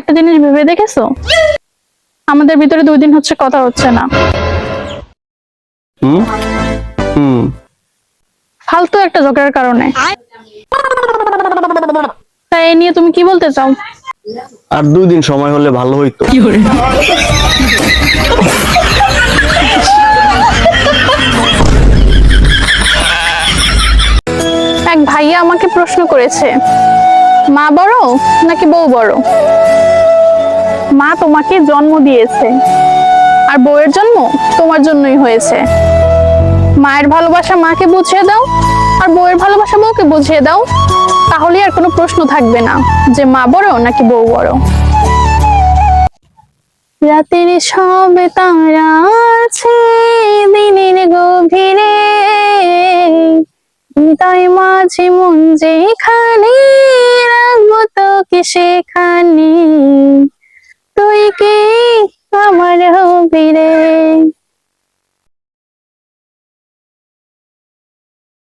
একটা জিনিস ভেবে দেখেছ? আমাদের ভিতরে দুই দিন হচ্ছে কথা হচ্ছে না। হুম? হুম। ফালতু একটা ঝগড়ার কারণে। তাই এ নিয়ে তুমি কি বলতে চাও? আর দুই দিন সময় হলে ভালো হইতো। এক ভাইয়া আমাকে প্রশ্ন করেছে। মা বড় নাকি বউ বড়? মা তোমাকে জন্ম দিয়েছে। আর বউয়ের জন্ম তোমার জন্যই হয়েছে। মায়ের ভালোবাসা মাকে বুঝিয়ে দাও, আর বউয়ের ভালোবাসা বউকে বুঝিয়ে দাও। তাহলে আর কোনো প্রশ্ন থাকবে না যে মা বড় নাকি বউ বড়। রাতের সবে তারা আছে, দিনের গভীরে। হৃদয় মাঝে মন যেখানে তোকে সেখানে। তুই কি আমার হবি রে?